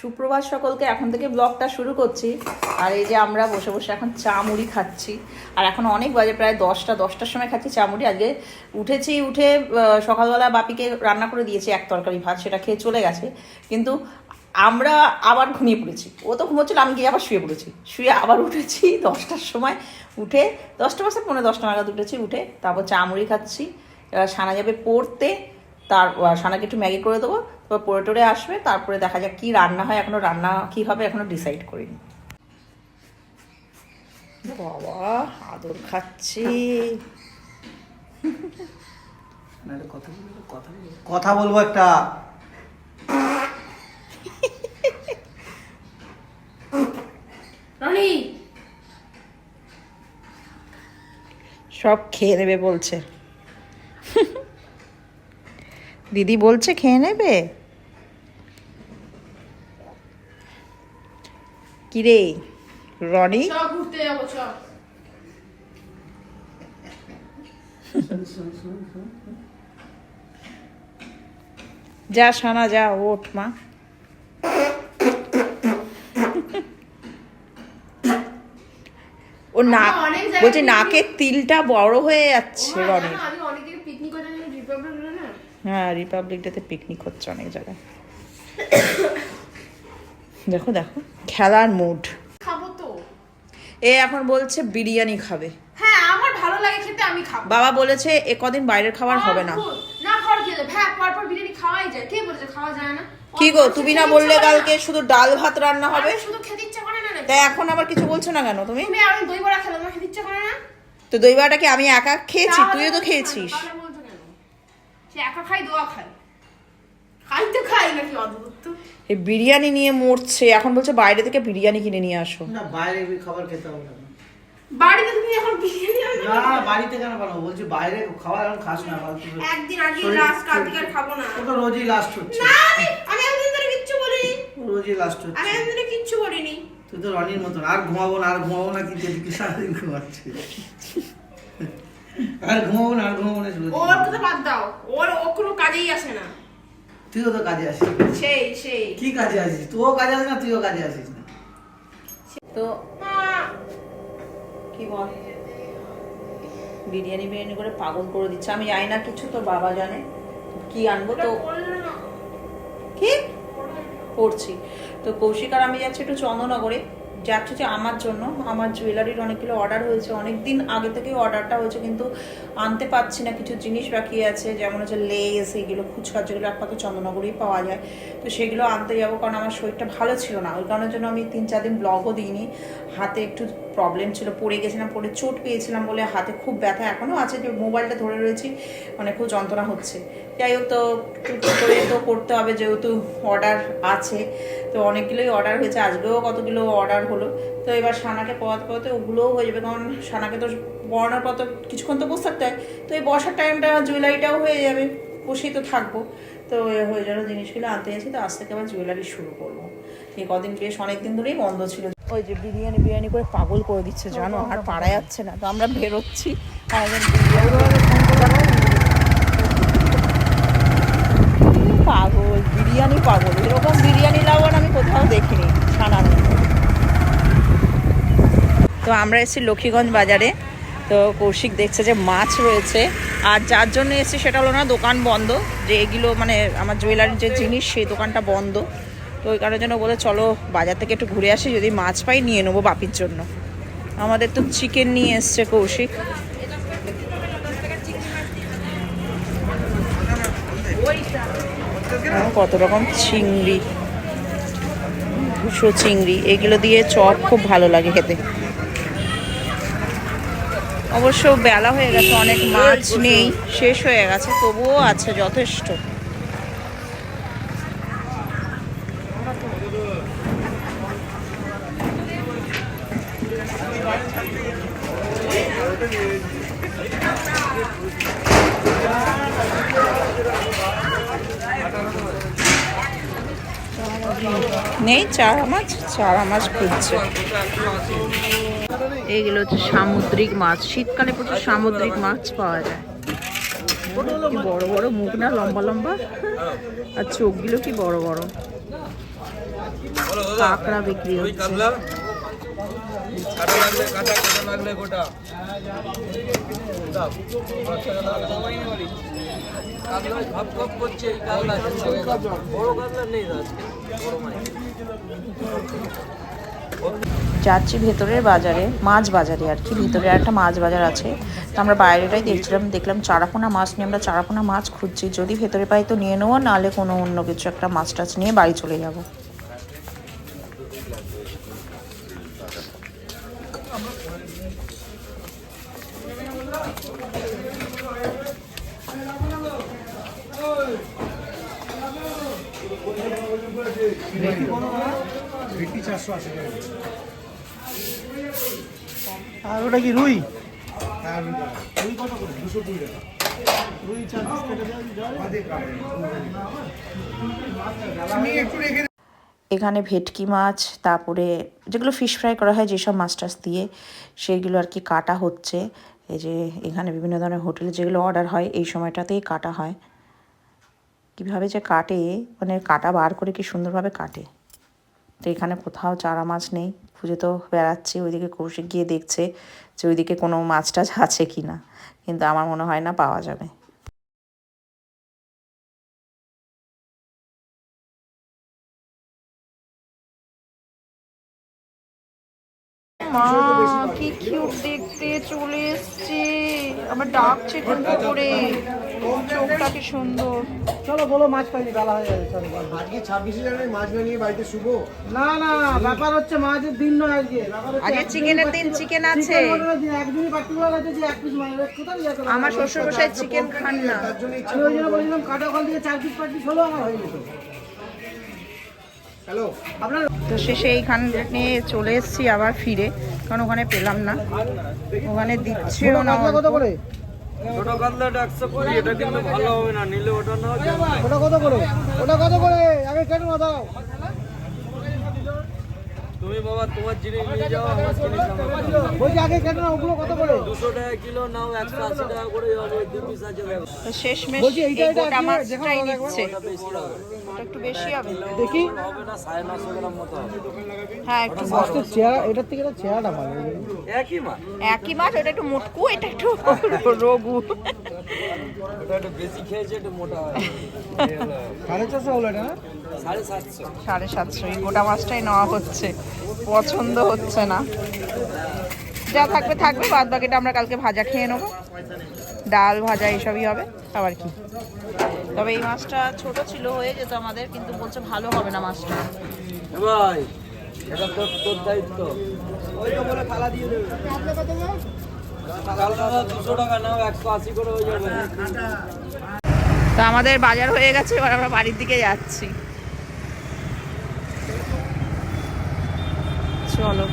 সুপ্রভাত সকলকে, এখন থেকে ব্লগটা শুরু করছি। আর এই যে আমরা বসে বসে এখন চা মুড়ি খাচ্ছি। আর এখন অনেক বাজে, প্রায় দশটা, দশটার সময় খাচ্ছি চা মুড়ি। আজকে উঠেছি, উঠে সকালবেলা বাপিকে রান্না করে দিয়েছি এক তরকারি ভাত, সেটা খেয়ে চলে গেছে। কিন্তু আমরা আবার ঘুমিয়ে পড়েছি। ও তো ঘুমোচ্ছিল, আমি গিয়ে আবার শুয়ে পড়েছি। শুয়ে আবার উঠেছি, দশটার সময় উঠে, দশটা বাজে পনেরো দশটা নাগাদ উঠেছি, উঠে তারপর চা মুড়ি খাচ্ছি। সানা যাবে পড়তে, তার সানাকে একটু ম্যাগি করে দেবো। তারপর পড়ে টরে আসবে তারপরে দেখা যাক কি রান্না হয়। এখনও রান্না কি হবে এখনও ডিসাইড করিনি। বাবা আদর খাচ্ছি। কথা বলব একটা। সব খেয়ে নেবে বলছে। দিদি বলছে খেয়ে নেবে? কিরে রনি? ঘুরতে যাব চ যা সানা যা ওঠ মা। ও অনেক বলছে নাকের তিলটা বড় হয়ে যাচ্ছে রনির না হ্যাঁ রিপাবলিক ডেতে পিকনিক হচ্ছে অনেক জায়গায়। দেখো দেখো। খেলার মুড খাব তো। এ এখন বলছে বিরিয়ানি খাবে। হ্যাঁ আমার ভালো লাগে খেতে আমি খাব। বাবা বলেছে এ কদিন বাইরের খাবার হবে না। না কি আছে হ্যাঁ পরপর বিরিয়ানি খাওয়াই যায়। কে বলেছে খাওয়া যায় না? কি গো তুমি না বললে কালকে শুধু ডাল ভাত রান্না হবে? শুধু খেতে ইচ্ছা করে না তাই এখন আবার কিছু বলছো না কেন তুমি? তুমি আমি দই বড়া খেলে তোমার খেতে ইচ্ছা করে না? তো দই বড়াটা কি আমি একা খেয়েছি? তুইও তো খেয়েছিস? সে একা খাই দোয়া খাই খাই তো খাই নাকি অদ্ভুত এই বিরিয়ানি নিয়ে মরছে এখন বলছে বাইরে থেকে বিরিয়ানি কিনে নিয়ে আসো। না বাইরে খাবার খেতে হবে না। তুমি এখন বিরিয়ানি আনবে না বাড়িতে কেন বানাবো? বলছি বাইরে খাবার এখন খাস না। একদিন আগে লাস্ট কালকে আর খাব না। ও তো রোজই লাস্ট হচ্ছে। না আমি আমি একদিন ধরে কিচ্ছু বলিনি। রোজই লাস্ট আমি একদিন ধরে কিচ্ছু বলিনি। তুই তো রনির মতন আর ঘুমাবো না আর ঘুমাবো না কিন্তু এদিকে সারাদিন ঘুমাচ্ছি আর ঘুমাবো না আর ঘুমাবো না ওর কথা বাদ দাও। ওর ও কোনো কাজেই আসে না। তুইও তো কাজে আসিস। সেই সেই। কি কাজে আসিস? তুইও কাজে আসিস না তুইও কাজে আসিস না? তো কি বল? বিরিয়ানি বিরিয়ানি করে পাগল করে দিচ্ছে। আমি জানি না কিছু তো বাবা জানে। কি আনব তো। কি? করছি তো কৌশিক আর আমি যাচ্ছি একটু চন্দননগরে। যাচ্ছি যে আমার জন্য, আমার জুয়েলারির অনেকগুলো অর্ডার হয়েছে। অনেক দিন আগে থেকেই অর্ডারটা হয়েছে, কিন্তু আনতে পারছি না। কিছু জিনিস বাকি আছে, যেমন হচ্ছে লেস এইগুলো ফুচকা যেগুলো একমাত্র চন্দ্রনগরেই পাওয়া যায়। তো সেগুলো আনতে যাব, কারণ আমার শরীরটা ভালো ছিল না। ওই কারণের জন্য আমি তিন চার দিন ব্লগও দিইনি। হাতে একটু প্রবলেম ছিল, পড়ে গেছিলাম, পড়ে চোট পেয়েছিলাম বলে হাতে খুব ব্যথা এখনও আছে, যে মোবাইলটা ধরে রয়েছি মানে খুব যন্ত্রণা হচ্ছে। যাই হোক, তো করে তো করতে হবে, যেহেতু অর্ডার আছে, তো অনেকগুলোই অর্ডার হয়েছে, আজকেও কতগুলো অর্ডার হলো, তো এবার সানাকে পড়াতে পড়াতে ওগুলোও হয়ে যাবে, কারণ সানাকে তো পড়ানোর পর তো কিছুক্ষণ তো বসে থাকতে হয়, তো এই বসার টাইমটা জুয়েলারিটাও হয়ে যাবে, বসেই তো থাকব। তো হয়ে যাওয়ার জিনিসগুলো আনতে যাচ্ছি তো আজ থেকে আবার জুয়েলারি শুরু করব। এই কদিন বেশ অনেক দিন ধরেই বন্ধ ছিল। ওই যে বিরিয়ানি বিরিয়ানি করে পাগল করে দিচ্ছে জানো? আর পারা যাচ্ছে না তো আমরা বেরোচ্ছি। পাগল বিরিয়ানি পাগল। এরকম বিরিয়ানি লাভার আমি কোথাও দেখিনি ছানার তো আমরা এসেছি লক্ষ্মীগঞ্জ বাজারে। তো কৌশিক দেখছে যে মাছ রয়েছে। আর যার জন্য এসেছি সেটা হলো না দোকান বন্ধ। যে এগুলো মানে আমার জুয়েলারির যে জিনিস সেই দোকানটা বন্ধ। তো ওই কারণের জন্য বলে চলো বাজার থেকে একটু ঘুরে আসি, যদি মাছ পাই নিয়ে নেব বাপির জন্য। আমাদের তো চিকেন নিয়ে এসছে কৌশিক। কত রকম চিংড়ি ভুষো চিংড়ি, এগুলো দিয়ে চপ খুব ভালো লাগে খেতে। অবশ্য বেলা হয়ে গেছে, অনেক মাছ নেই, শেষ হয়ে গেছে, তবুও আছে যথেষ্ট। নেই চারা মাছ চারা মাছ খুঁজছে। এইগুলো হচ্ছে সামুদ্রিক মাছ। শীতকালে প্রচুর সামুদ্রিক মাছ পাওয়া যায়। কি বড় বড় মুখ না লম্বা লম্বা? আর চোখগুলো কি বড় বড়? কাঁকড়া বিক্রি হচ্ছে। করছে বড় কাতলা নেই যাচ্ছি ভেতরের বাজারে, মাছ বাজারে আর কি। ভিতরে একটা মাছ বাজার আছে। তো আমরা বাইরেটাই দেখছিলাম, দেখলাম চারাপোনা মাছ নিয়ে, আমরা চারাপোনা মাছ খুঁজছি। যদি ভেতরে পাই তো নিয়ে নেব, নাহলে কোনো অন্য কিছু একটা মাছ টাছ নিয়ে বাড়ি চলে যাব। আর ওটা কি রুই? এখানে ভেটকি মাছ তারপরে যেগুলো ফিশ ফ্রাই করা হয় যেসব মাছ টাছ দিয়ে সেইগুলো আর কি কাটা হচ্ছে। এই যে এখানে বিভিন্ন ধরনের হোটেলে যেগুলো অর্ডার হয় এই সময়টাতেই কাটা হয়। কীভাবে যে কাটে মানে কাটা বার করে কি সুন্দরভাবে কাটে? তো এখানে কোথাও চারা মাছ নেই। খুঁজে তো বেড়াচ্ছি, ওইদিকে কৌশিক গিয়ে দেখছে যে ওইদিকে কোনো মাছ টাছ আছে কি না। কিন্তু আমার মনে হয় না পাওয়া যাবে। মা, কি কিউট দেখতে, চলে আমার ডাকছে কিন্তু করে চোখটা কি সুন্দর। চলো বলো মাছ পাইনি বেলা হয়ে যাবে চলো আজকে ছাব্বিশে জানুয়ারি মাছ বানিয়ে বাড়িতে শুভ? না না ব্যাপার হচ্ছে মাছের দিন নয় আজকে। আজকে চিকেনের দিন চিকেন আছে। একদিনই পার্টিকুলার আছে যে এক পিস মাছ। কোথায় করো? আমার শ্বশুর মশাই চিকেন খান না। ওই জন্য বলছিলাম কাটা কল দিয়ে চার পিস পার্টি হলো আমার হয়ে যেত তো সেইখান নিয়ে চলে এসছি আবার ফিরে কারণ ওখানে পেলাম না। ওখানে দিচ্ছেও না কত করে? ওটা কাতলাটা একশো কুড়ি এটা কিন্তু ভালো হবে না নিলে ওটা নাও ওটা কত করে? ওটা কত করে? আগে কেন দাও। তুমি বাবা তোমার জিনিস নিয়ে যাও আমার জিনিস আমার আগে কেটে না ওগুলো কত করে? দুশো টাকা কিলো নাও একশো আশি টাকা করে হবে দু পিস আছে তো এই গোটা কি মাছটাই নিচ্ছে। ওটা একটু বেশি হবে। দেখি। হবে না সাড়ে নশো গ্রাম মতো হ্যাঁ একটু চেহারা এটার থেকে এটা চেহারাটা ভালো। একই মাছ? একই মাছ ওটা একটু মুটকু এটা একটু রঘু। ওটা একটু বেশি খেয়েছে একটু মোটা হবে সাড়ে চারশো হলো এটা সাড়ে সাতশো। সাড়ে সাতশো এই গোটা মাছটাই নেওয়া হচ্ছে। পছন্দ হচ্ছে না। যা থাকবে থাকবে বাদ বাকিটা আমরা কালকে ভাজা খেয়ে নেব। ডাল ভাজা এসবই হবে আবার কি? তবে এই মাছটা ছোট ছিল হয়ে যেত আমাদের কিন্তু বলছে ভালো হবে না মাছটা। ভাই এটা তোর তোর দায়িত্ব। নাও একশো আশি করে হয়ে যাবে তো আমাদের বাজার হয়ে গেছে এবার আমরা বাড়ির দিকে যাচ্ছি। চলো।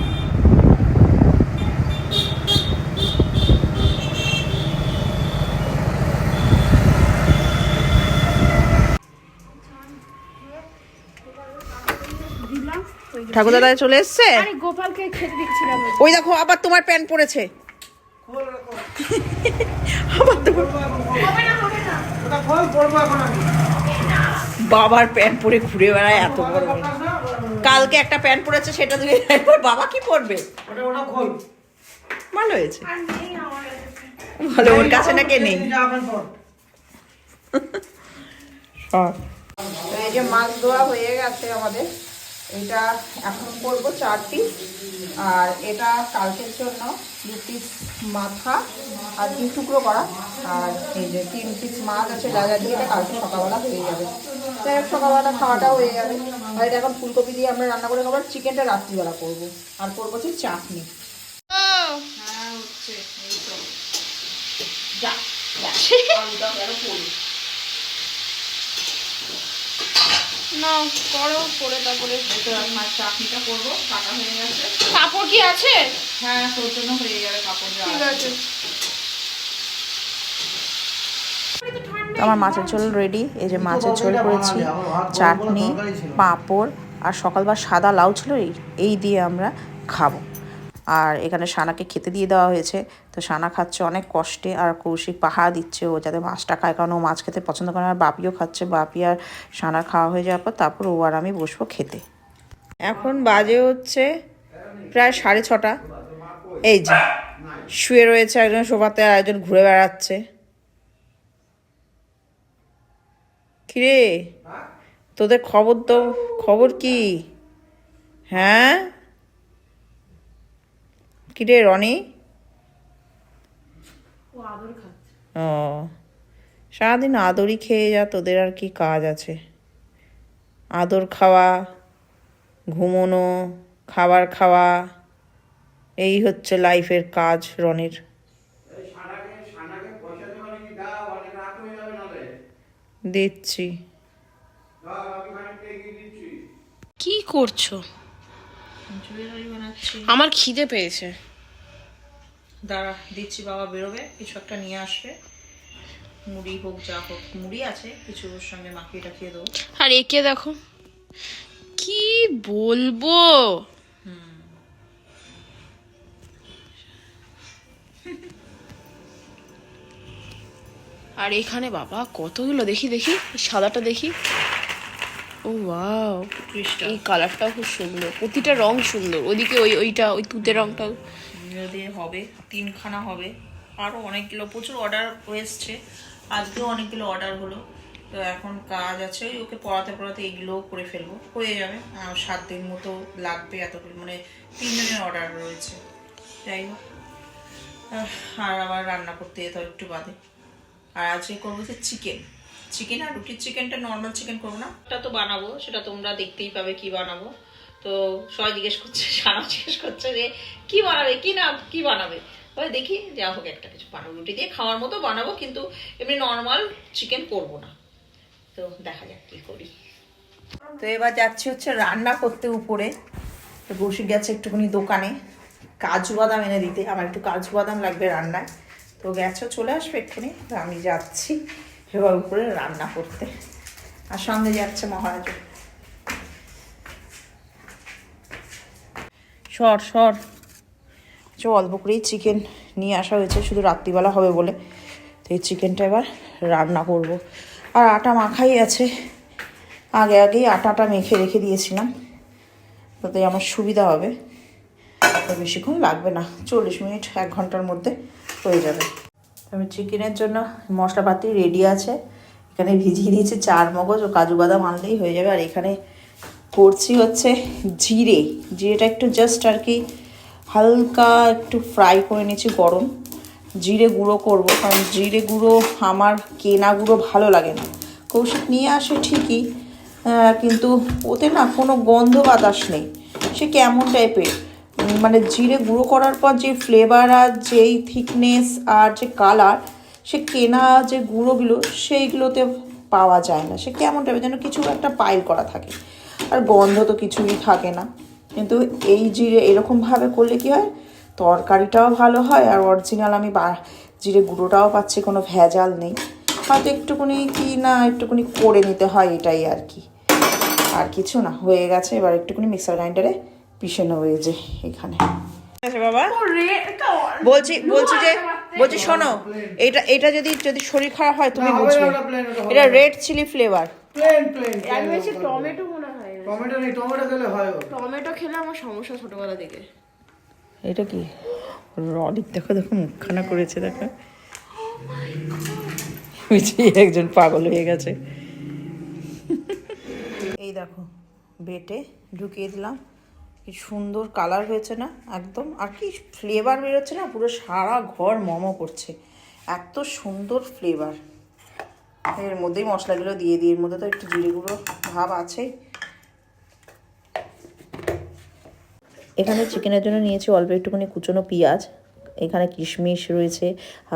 ঠাকুর দাদা চলে এসছে? গোপালকে খেতে দিচ্ছিলাম ওই দেখো আবার তোমার প্যান্ট পরেছে। বাবার প্যান্ট পরে ঘুরে বেড়ায় এত বড়। কালকে একটা প্যান্ট পরেছে সেটা দিয়ে এবার বাবা কি পরবে? ওটা ওটা খোল। ভালো হয়েছে। ভালো ওর কাছে না কে নেই? এই যে মাছ ধোয়া হয়ে গেছে আমাদের। এটা এখন করব চার পিস আর এটা কালকের জন্য দু পিস মাথা আর তিন টুকরো করা। আর এই যে তিন পিস মাছ আছে যা যা দিয়ে এটা কালকে সকালবেলা হয়ে যাবে। যাই হোক সকালবেলা খাওয়াটাও হয়ে যাবে। আর এটা এখন ফুলকপি দিয়ে আমরা রান্না করে খাবার চিকেনটা রাত্রিবেলা করব। আর করব হচ্ছে চাটনি। হ্যাঁ যা আলুটা গেল পড়ি না করো করে তারপরে চাটনিটা করব কাটা হয়ে গেছে। কাপড় কি আছে? হ্যাঁ তোর জন্য হয়ে যাবে কাপড় ঠিক আছে। আমার মাছের ঝোল রেডি এই যে মাছের ঝোল করেছি। চাটনি পাঁপড় আর সকালবার সাদা লাউ ছিল এই- এই দিয়ে আমরা খাব। আর এখানে সানাকে খেতে দিয়ে দেওয়া হয়েছে। তো সানা খাচ্ছে অনেক কষ্টে আর কৌশিক পাহাড় দিচ্ছে ও যাতে মাছটা খায়। কারণ ও মাছ খেতে পছন্দ করে আর বাপিও খাচ্ছে। বাপি আর সানা খাওয়া হয়ে যাওয়ার পর তারপর ও আর আমি বসবো খেতে। এখন বাজে হচ্ছে প্রায় সাড়ে ছটা। এই যে, শুয়ে রয়েছে একজন সোফাতে আর একজন ঘুরে বেড়াচ্ছে। কিরে, তোদের খবর তো, খবর কি? হ্যাঁ? কিরে রনি? ও আদর খাচ্ছে। ও সারাদিন আদরই খেয়ে যা তোদের আর কি কাজ আছে? আদর খাওয়া ঘুমোনো খাবার খাওয়া এই হচ্ছে লাইফের কাজ রনির। দিচ্ছি। কি করছ? আমার খিদে পেয়েছে। দাঁড়া দিচ্ছি বাবা বেরোবে কিছু একটা নিয়ে আসবে। মুড়ি হোক যা হোক মুড়ি আছে কিছু ওর সঙ্গে মাখিয়ে টাকিয়ে দেবো। আর একে দেখো। কি বলব? আর এখানে বাবা কতগুলো দেখি দেখি সাদাটা দেখি। ও ক্রিস্টাল এই কালারটাও খুব সুন্দর প্রতিটা রং সুন্দর ওইদিকে ওই ওইটা ওই তুতে রংটাও। দিয়ে হবে, তিনখানা হবে। আরও অনেকগুলো প্রচুর অর্ডার এসছে। আজকেও অনেকগুলো অর্ডার হলো। তো এখন কাজ আছে ওই ওকে পড়াতে পড়াতে এগুলোও করে ফেলব। হয়ে যাবে সাত দিন মতো লাগবে এতগুলো মানে তিন দিনের অর্ডার রয়েছে। যাই হোক। আর আবার রান্না করতে যেতে একটু বাদে। আর আজকে করব যে চিকেন। চিকেন আর রুটির চিকেনটা নর্মাল চিকেন করব না? ওটা তো বানাবো, সেটা তোমরা দেখতেই পাবে কি বানাবো। তো সবাই জিজ্ঞেস করছে সারা জিজ্ঞেস করছে যে, কি বানাবে? কি না, কি বানাবে? ওই দেখি, যা হোক একটা কিছু, বানাবো, রুটি দিয়ে খাওয়ার মতো বানাবো, কিন্তু এমনি নর্মাল চিকেন করব না। তো দেখা যাক কি করি। তো এবার যাচ্ছি হচ্ছে রান্না করতে উপরে। তো বসে গেছে একটুখানি দোকানে। কাজু বাদাম এনে দিতে। আমার একটু কাজু বাদাম লাগবে রান্নায়। তো গেছে, চলে আসবে এক্ষুনি তো আমি যাচ্ছি এবার উপরে রান্না করতে। আর সঙ্গে যাচ্ছে মহারাজ। সর সর। কিছু অল্প করেই চিকেন নিয়ে আসা হয়েছে, শুধু রাত্রিবেলা হবে বলে। তো এই চিকেনটা এবার রান্না করব। আর আটা মাখাই আছে। আগে আগেই আটাটা মেখে রেখে দিয়েছিলাম। তাতে আমার সুবিধা হবে। তো বেশিক্ষণ লাগবে না। চল্লিশ মিনিট, এক ঘণ্টার মধ্যে হয়ে যাবে। আমি চিকেনের জন্য মশলাপাতি রেডি আছে। এখানে ভিজিয়ে দিয়েছি চার মগজ ও কাজু বাদাম আনলেই হয়ে যাবে। আর এখানে করছি হচ্ছে জিরে। জিরেটা একটু জাস্ট আর কি হালকা একটু ফ্রাই করে নিয়েছি গরম। জিরে গুঁড়ো করব, কারণ জিরে গুঁড়ো আমার কেনা গুঁড়ো ভালো লাগে না। কৌশিক নিয়ে আসে ঠিকই কিন্তু ওতে না কোনো গন্ধ বাতাস নেই। সে কেমন টাইপের মানে জিরে গুঁড়ো করার পর যে ফ্লেভার আর যেই থিকনেস আর যে কালার সে কেনা যে গুঁড়োগুলো সেইগুলোতে পাওয়া যায় না। সে কেমন টাইপের যেন কিছু একটা পাইল করা থাকে। আর গন্ধ তো কিছুই থাকে না। কিন্তু এই জিরে এরকমভাবে করলে কি হয়? তরকারিটাও ভালো হয় আর অরিজিনাল আমি বা জিরে গুঁড়োটাও পাচ্ছি কোনো ভেজাল নেই। হয়তো একটুকুনি কি না একটুকুনি করে নিতে হয় এটাই আর কি। আর কিছু না হয়ে গেছে এবার একটুকুনি মিক্সার গ্রাইন্ডারে পিষে নেব এই যে এখানে। বাবা। বলছি বলছি যে বলছি শোনো এটা এটা যদি যদি শরীর খারাপ হয় তুমি বুঝবে। এটা red chilli flavour tomato tomato নেই টমেটো খেলে হয় টমেটো খেলে আমার সমস্যা ছোটবেলা থেকে। এটা কি? রডিক দেখো দেখো মুখখানা করেছে দেখো। বুঝি একজন পাগল হয়ে গেছে। এই দেখো বেটে ঢুকিয়ে দিলাম। কি সুন্দর কালার হয়েছে না একদম। আর কি ফ্লেভার বেরোচ্ছে না পুরো সারা ঘর মমো করছে। এত সুন্দর ফ্লেভার এর মধ্যেই মশলাগুলো দিয়ে দিই এর মধ্যে তো একটু জিরে গুঁড়ো ভাব আছেই এখানে চিকেনের জন্য নিয়েছি অল্প একটুখানি কুচনো পেঁয়াজ, এখানে কিশমিশ রয়েছে,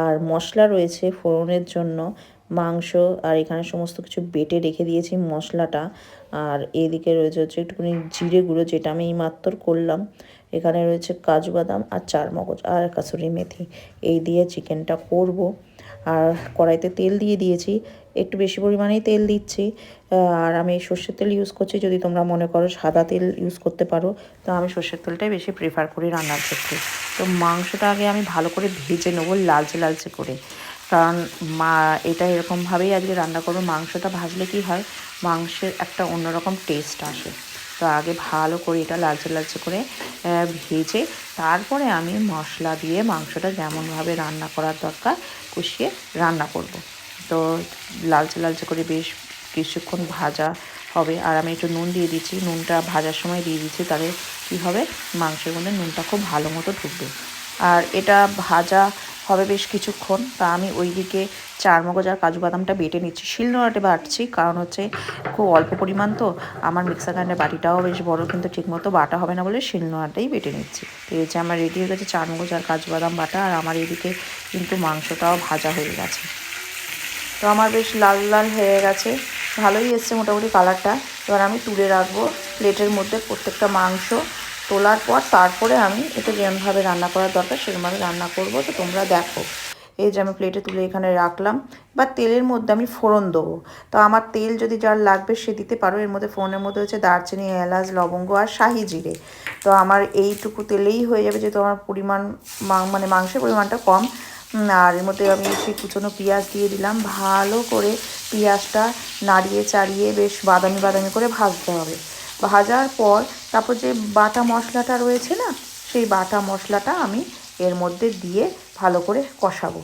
আর মশলা রয়েছে ফোড়নের জন্য, মাংস, আর এখানে সমস্ত কিছু বেটে রেখে দিয়েছি মশলাটা, আর এদিকে রয়েছে হচ্ছে একটুখানি জিরে গুঁড়ো যেটা আমি মাত্র করলাম, এখানে রয়েছে কাজু বাদাম আর চার মগজ আর কাসুরি মেথি, এই দিয়ে চিকেনটা করব। আর কড়াইতে তেল দিয়ে দিয়েছি। একটু বেশি পরিমাণেই তেল দিচ্ছি। আর আমি সর্ষের তেল ইউজ করছি। যদি তোমরা মনে করো সাদা তেল ইউজ করতে পারো, তো আমি সর্ষের তেলটাই বেশি প্রেফার করি রান্নার ক্ষেত্রে। তো মাংসটা আগে আমি ভালো করে ভেজে নেব লালচে লালচে করে। কারণ মা, এটা এরকমভাবেই আজকে রান্না করব। মাংসটা ভাজলে কি হয়? মাংসের একটা অন্যরকম টেস্ট আসে। তো আগে ভালো করে এটা লালচে লালচে করে ভেজে তারপরে আমি মশলা দিয়ে মাংসটা যেমনভাবে রান্না করার দরকার কষিয়ে রান্না করব। তো লালচে লালচে করে বেশ কিছুক্ষণ ভাজা হবে। আর আমি একটু নুন দিয়ে দিচ্ছি। নুনটা ভাজার সময় দিয়ে দিচ্ছি, তাহলে কী হবে? মাংসের মধ্যে নুনটা খুব ভালো মতো ঢুকবে। আর এটা ভাজা হবে বেশ কিছুক্ষণ। তা আমি ওইদিকে চার মগজ আর কাজু বাদামটা বেটে নিচ্ছি। শিলনোড়াটে বাটছি, কারণ হচ্ছে খুব অল্প পরিমাণ তো। আমার মিক্সার গ্রাইন্ডার বাটিটাও বেশ বড়, কিন্তু ঠিকমতো বাটা হবে না বলে শিলনোড়াটাই বেটে নিচ্ছি। তো এই যে আমার রেডি হয়ে গেছে চার মগজ আর কাজু বাদাম বাটা, আর আমার এদিকে কিন্তু মাংসটাও ভাজা হয়ে গেছে। তো আমার বেশ লাল লাল হয়ে গেছে। ভালোই এসছে মোটামুটি কালারটা। এবার আমি তুলে রাখব প্লেটের মধ্যে প্রত্যেকটা মাংস। তোলার পর তারপরে আমি এটা যেমনভাবে রান্না করার দরকার, সেরকমভাবে রান্না করব। তো তোমরা দেখো, এই যে আমি প্লেটে তুলে এখানে রাখলাম। বা তেলের মধ্যে আমি ফোড়ন দেবো। তো আমার তেল যদি যার লাগবে সে দিতে পারো। এর মধ্যে ফোড়নের মধ্যে হচ্ছে দারচিনি, এলাচ, লবঙ্গ আর শাহি জিরে। তো আমার এইটুকু তেলেই হয়ে যাবে, যেহেতু আমার পরিমাণ মানে মাংসের পরিমাণটা কম। আর এর মধ্যে আমি সেই কুচনো পেঁয়াজ দিয়ে দিলাম। ভালো করে পেঁয়াজটা নাড়িয়ে চাড়িয়ে বেশ বাদামি বাদামি করে ভাজতে হবে। ভাজার পর তারপর যে বাটা মশলাটা রয়েছে না, সেই বাটা মশলাটা আমি এর মধ্যে দিয়ে ভালো করে কষাবো।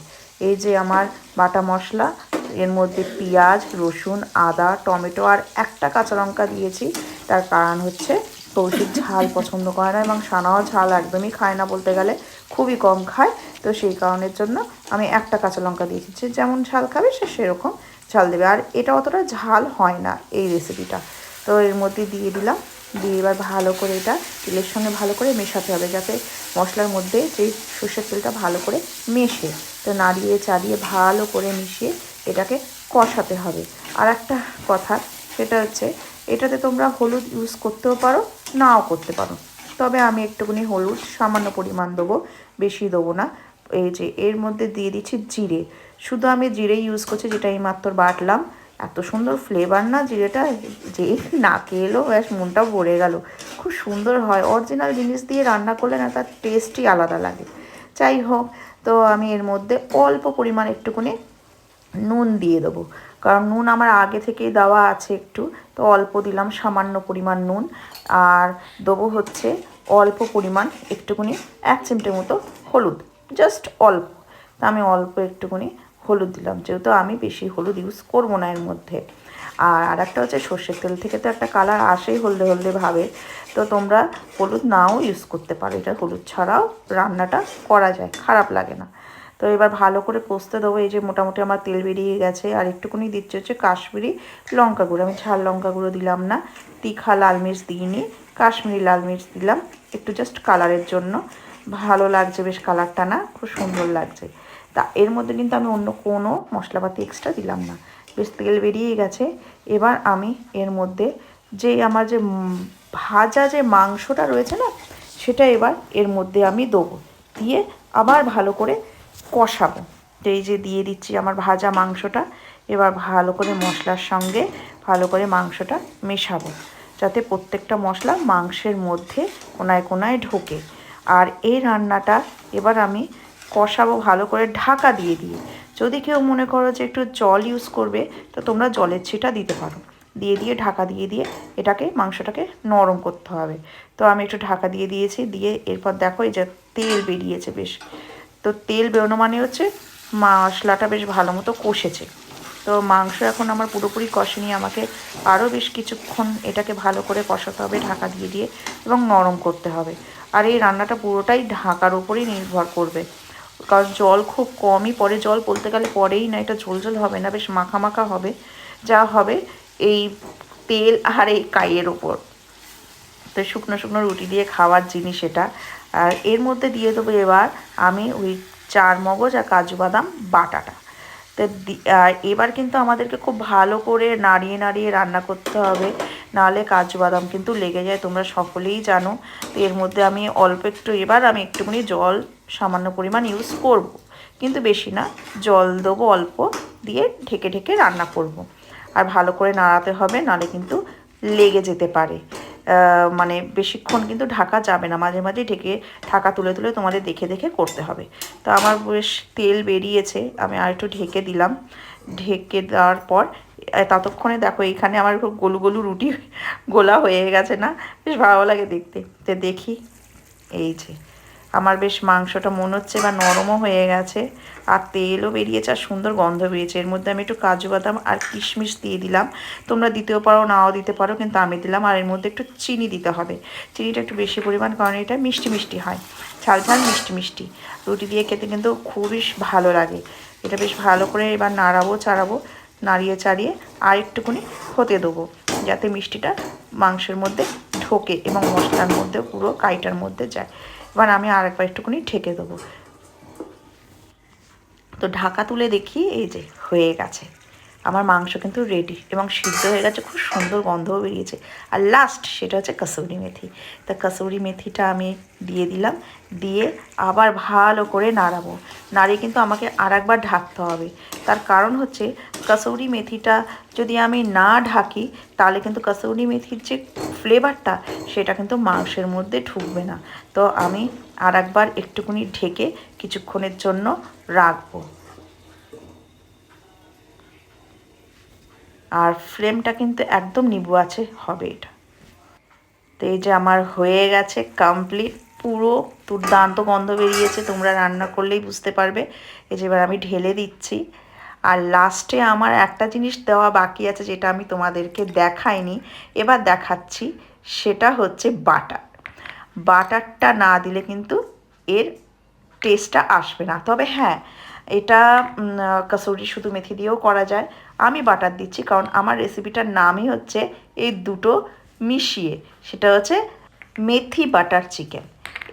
এই যে আমার বাটা মশলা, এর মধ্যে পেঁয়াজ, রসুন, আদা, টমেটো আর একটা কাঁচা লঙ্কা দিয়েছি। তার কারণ হচ্ছে কৌশিক ঝাল পছন্দ করে না এবং সানাও ঝাল একদমই খায় না বলতে গেলে, খুবই কম খায়। তো সেই কারণের জন্য আমি একটা কাঁচা লঙ্কা দিয়েছি। দিচ্ছি যেমন ঝাল খাবে সে সেরকম ঝাল দেবে। আর এটা অতটা ঝাল হয় না এই রেসিপিটা তো এর মধ্যে দিয়ে দিলাম। দিয়ে এবার ভালো করে এটা তেলের সঙ্গে ভালো করে মেশাতে হবে যাতে মশলার মধ্যে যেই সর্ষের তেলটা ভালো করে মেশে। তো নাড়িয়ে চাড়িয়ে ভালো করে মিশিয়ে এটাকে কষাতে হবে। আর একটা কথা সেটা হচ্ছে, এটাতে তোমরা হলুদ ইউজ করতেও পারো, নাও করতে পারো। তবে আমি একটুখানি হলুদ সামান্য পরিমাণ দেবো, বেশি দেবো না। এই যে এর মধ্যে দিয়ে দিচ্ছি জিরে। শুধু আমি জিরে ইউজ করছি, যেটা এই মাত্র বাটলাম। এত সুন্দর ফ্লেভার না জিরেটা, যে নাকে এলো, ব্যাস মনটা ভরে গেল। খুব সুন্দর হয়। অরিজিনাল জিনিস দিয়ে রান্না করলে না তার টেস্টই আলাদা লাগে। যাই হোক, তো আমি এর মধ্যে অল্প পরিমাণ একটুখানি নুন দিয়ে দেবো। কারণ নুন আমার আগে থেকেই দেওয়া আছে একটু, তো অল্প দিলাম সামান্য পরিমাণ নুন। আর দেবো হচ্ছে অল্প পরিমাণ একটুখানি এক চিমটে মতো হলুদ জাস্ট অল্প। তা আমি অল্প একটুখানি হলুদ দিলাম, যেহেতু আমি বেশি হলুদ ইউজ করব না এর মধ্যে। আর আরেকটা হচ্ছে সর্ষের তেল থেকে তো একটা কালার আসেই হলদে হলদে ভাবে। তো তোমরা হলুদ নাও ইউজ করতে পারো, এটা হলুদ ছাড়াও রান্নাটা করা যায়, খারাপ লাগে না। তো এবার ভালো করে কষতে দেবো, এই যে মোটামুটি আমার তেল বেরিয়ে গেছে, আর একটুকুনি দিচ্ছে হচ্ছে কাশ্মীরি লঙ্কা গুঁড়ো। আমি ঝাল লঙ্কা গুঁড়ো দিলাম না, তিখা লাল মির্চ দিইনি, কাশ্মীরি লাল মির্চ দিলাম, একটু জাস্ট কালারের জন্য। ভালো লাগছে, বেশ কালারটা না, খুব সুন্দর লাগছে। তা এর মধ্যে কিন্তু আমি অন্য কোনো মশলাপাতি এক্সট্রা দিলাম না। বেশ তেল বেরিয়ে গেছে। এবার আমি এর মধ্যে যে আমার যে ভাজা যে মাংসটা রয়েছে না, সেটা এবার এর মধ্যে আমি দেবো। দিয়ে আবার ভালো করে কষাবো। এই যে দিয়ে দিচ্ছি আমার ভাজা মাংসটা, এবার ভালো করে মশলার সঙ্গে ভালো করে মাংসটা মেশাবো। যাতে প্রত্যেকটা মশলা মাংসের মধ্যে কোনায় কোনায় ঢোকে। আর এই রান্নাটা এবার আমি কষাবো, ভালো করে ঢাকা দিয়ে দিয়ে যদি কেউ মনে করো যে একটু জল ইউজ করবে, তো তোমরা জলের ছিটা দিতে পারো। দিয়ে দিয়ে ঢাকা দিয়ে দিয়ে এটাকে, মাংসটাকে নরম করতে হবে। তো আমি একটু ঢাকা দিয়ে দিয়েছি, দিয়ে এরপর দেখো এই যে তেল বেরিয়েছে বেশ। তো তেল বেরোনো মানে হচ্ছে মশলাটা বেশ ভালো মতো কষেছে। তো মাংস এখন আমার পুরোপুরি কষেনি, আমাকে আরও বেশ কিছুক্ষণ এটাকে ভালো করে কষাতে হবে, ঢাকা দিয়ে দিয়ে, এবং নরম করতে হবে। আর এই রান্নাটা পুরোটাই ঢাকার উপরেই নির্ভর করবে। কারণ জল খুব কমই পরে জল বলতে গেলে পরেই না, এটা ঝোল ঝোল হবে না, বেশ মাখা মাখা হবে। যা হবে এই তেল আর এই কাইয়ের ওপর। তো শুকনো শুকনো রুটি দিয়ে খাওয়ার জিনিস এটা। আর এর মধ্যে দিয়ে দেবো এবার আমি ওই চার মগজ আর কাজু বাদাম বাটাটা। তো এবার কিন্তু আমাদেরকে খুব ভালো করে নাড়িয়ে নাড়িয়ে রান্না করতে হবে। নাহলে কাজু বাদাম কিন্তু লেগে যায়, তোমরা সকলেই জানো। তো এর মধ্যে আমি অল্প একটু, এবার আমি একটুখানি জল সামান্য পরিমাণ ইউজ করব। কিন্তু বেশি না, জল দেবো অল্প দিয়ে ঢেকে ঢেকে রান্না করব। আর ভালো করে নাড়াতে হবে নাহলে কিন্তু লেগে যেতে পারে। মানে বেশিক্ষণ কিন্তু ঢাকা যাবে না, মাঝে মাঝে ঢেকে ঢাকা তুলে তুলে তোমাদের দেখে দেখে করতে হবে। তো আমার বেশ তেল বেরিয়েছে, আমি আর একটু ঢেকে দিলাম। ঢেকে দেওয়ার পর ততক্ষণে দেখো এইখানে আমার খুব গোলু গোলু রুটি গোলা হয়ে গেছে না, বেশ ভালো লাগে দেখতে। তো দেখি, এই যে। আমার বেশ মাংসটা মনে হচ্ছে বা নরমও হয়ে গেছে। আর তেলও বেরিয়েছে, আর সুন্দর গন্ধ বেরিয়েছে। এর মধ্যে আমি একটু কাজু বাদাম আর কিশমিশ দিয়ে দিলাম। তোমরা দিতেও পারো, নাও দিতে পারো, কিন্তু আমি দিলাম। আর এর মধ্যে একটু চিনি দিতে হবে। চিনিটা একটু বেশি পরিমাণ, কারণ এটা মিষ্টি মিষ্টি হয়। ঝাল ঝাল মিষ্টি মিষ্টি। রুটি দিয়ে খেতে কিন্তু খুবই ভালো লাগে। এটা বেশ ভালো করে এবার নাড়াবো, চাড়াবো। নাড়িয়ে চাড়িয়ে আর একটুখানি হতে দেবো। যাতে মিষ্টিটা মাংসের মধ্যে ঢোকে এবং মশলার মধ্যে, পুরো কাইটার মধ্যে যায়। এবার আমি আর একবার একটুখানি ঠেকে দেবো। তো ঢাকা তুলে দেখি, এই যে হয়ে গেছে। আমার মাংস কিন্তু রেডি এবং সিদ্ধ হয়ে গেছে, খুব সুন্দর গন্ধও বেরিয়েছে। আর লাস্ট সেটা হচ্ছে কাসুরি মেথি। তা কাসুরি মেথিটা আমি দিয়ে দিলাম, দিয়ে আবার ভালো করে নাড়াবো। নাড়িয়ে কিন্তু আমাকে আর একবার ঢাকতে হবে। তার কারণ হচ্ছে কাসুরি মেথিটা যদি আমি না ঢাকি, তাহলে কিন্তু কাসুরি মেথির যে ফ্লেভারটা সেটা কিন্তু মাংসের মধ্যে ঢুকবে না। তো আমি আর একবার একটুখানি ঢেকে কিছুক্ষণের জন্য রাখব। আর ফ্লেমটা কিন্তু একদম নিবু আছে, হবে এটা। তো এই যে আমার হয়ে গেছে কমপ্লিট পুরো দুর্দান্ত গন্ধ বেরিয়েছে, তোমরা রান্না করলেই বুঝতে পারবে। এই যে এবার আমি ঢেলে দিচ্ছি। আর লাস্টে আমার একটা জিনিস দেওয়া বাকি আছে, যেটা আমি তোমাদেরকে দেখাইনি। এবার দেখাচ্ছি, সেটা হচ্ছে বাটার। বাটারটা না দিলে কিন্তু এর টেস্টটা আসবে না। তবে হ্যাঁ এটা কাসুরি শুধু মেথি দিয়েও করা যায়। আমি বাটার দিচ্ছি, কারণ আমার রেসিপিটার নামই হচ্ছে এই দুটো মিশিয়ে। সেটা হচ্ছে মেথি বাটার চিকেন।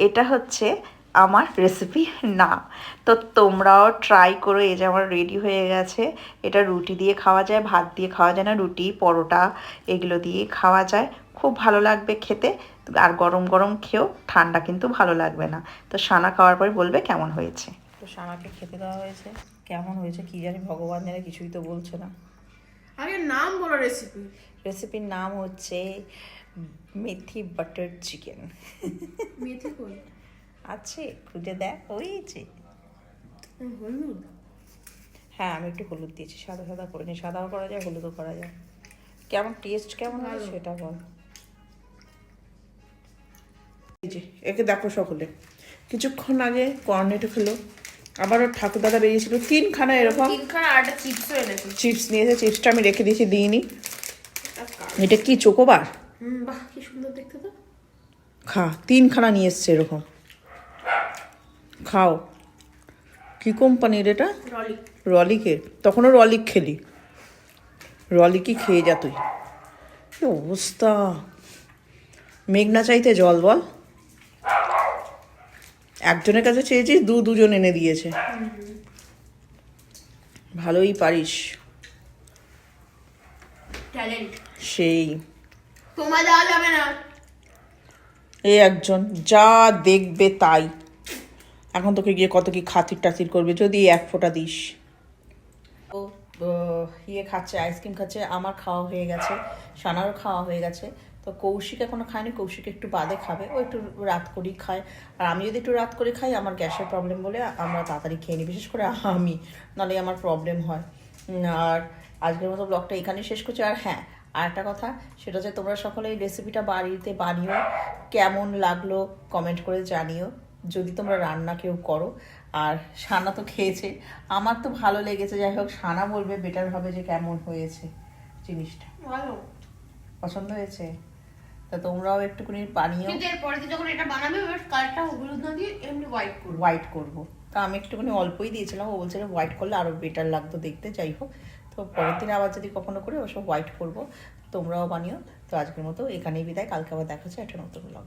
এটা হচ্ছে আমার রেসিপি নাম। তো তোমরাও ট্রাই করো, এই যে আমার রেডি হয়ে গেছে। এটা রুটি দিয়ে খাওয়া যায়, ভাত দিয়ে খাওয়া যায় না, রুটি, পরোটা, এগুলো দিয়ে খাওয়া যায়। খুব ভালো লাগবে খেতে। আর গরম গরম খেয়েও ঠান্ডা কিন্তু ভালো লাগবে না। তো সানা খাওয়ার পরে বলবে কেমন হয়েছে। তো সানাকে খেতে দেওয়া হয়েছে। কেমন হয়েছে কি জানি ভগবান জানে কিছুই তো বলছে না। আগে নাম বলো রেসিপি রেসিপির নাম হচ্ছে মেথি বাটার চিকেন। মেথি কই? আছে খুঁজে দেখ হয়েছে হলুদ? হ্যাঁ আমি একটু হলুদ দিয়েছি সাদা সাদা করে নি সাদাও করা যায় হলুদও করা যায়। কেমন টেস্ট কেমন হয় সেটা বল। একে দেখো সকলে। কিছুক্ষণ আগে কর্নেটো খেলো। আবারও ঠাকুর দাদা বেরিয়েছিল তিনখানা এরকম তিনখানা আর একটা চিপসও এনেছি। চিপস নিয়েছে চিপসটা আমি রেখে দিয়েছি দিইনি। এটা কি চোকোবার? বাহ কি সুন্দর দেখতে তো। খা তিনখানা নিয়ে এসছে এরকম। খাও। কি কোম্পানির এটা? রলি। রলিকের। তখনও রলিক খেলি। রলিকই খেয়ে যা তুই। অবস্থা। মেঘনা চাইতে জল বল। একজনের কাছে চেয়েছিস দু দুজন এনে দিয়েছে। ভালোই পারিস। সেই। তোমার দেওয়া যাবে না। এ একজন যা দেখবে তাই। এখন তোকে গিয়ে কত কি খাতির টাতির করবে যদি এক ফোঁটা দিস। ও ইয়ে খাচ্ছে আইসক্রিম খাচ্ছে আমার খাওয়া হয়ে গেছে সানারও খাওয়া হয়ে গেছে। তো কৌশিক এখনও খায়নি কৌশিক একটু বাদে খাবে ও একটু রাত করেই খায়। আর আমি যদি একটু রাত করে খাই আমার গ্যাসের প্রবলেম বলে আমরা তাড়াতাড়ি খেয়ে নিই বিশেষ করে আমি নাহলে আমার প্রবলেম হয়। আর আজকের মতো ব্লগটা এখানেই শেষ করছি। আর হ্যাঁ আর একটা কথা সেটা হচ্ছে তোমরা সকলে এই রেসিপিটা বাড়িতে বানিও কেমন লাগল কমেন্ট করে জানিও। যদি তোমরা রান্না কেউ করো আর সানা তো খেয়েছে আমার তো ভালো লেগেছে যাই হোক সানা বলবে বেটার হবে যে কেমন হয়েছে জিনিসটা। ভালো। পছন্দ হয়েছে? তা তোমরাও একটুখানি বানিও। কিন্তু এরপরে যখন এটা বানাবে এবার কালারটা হলুদ না দিয়ে এমনি হোয়াইট করব। হোয়াইট করব। তা আমি একটুখানি অল্পই দিয়েছিলাম ও বলছিল হোয়াইট করলে আরও বেটার লাগতো দেখতে যাই হোক। তো পরের দিন আবার যদি কখনো করি ওসব হোয়াইট করব। তোমরাও বানিও। তো আজকের মতো এখানেই বিদায় কালকে আবার দেখা হচ্ছে একটা নতুন ব্লগ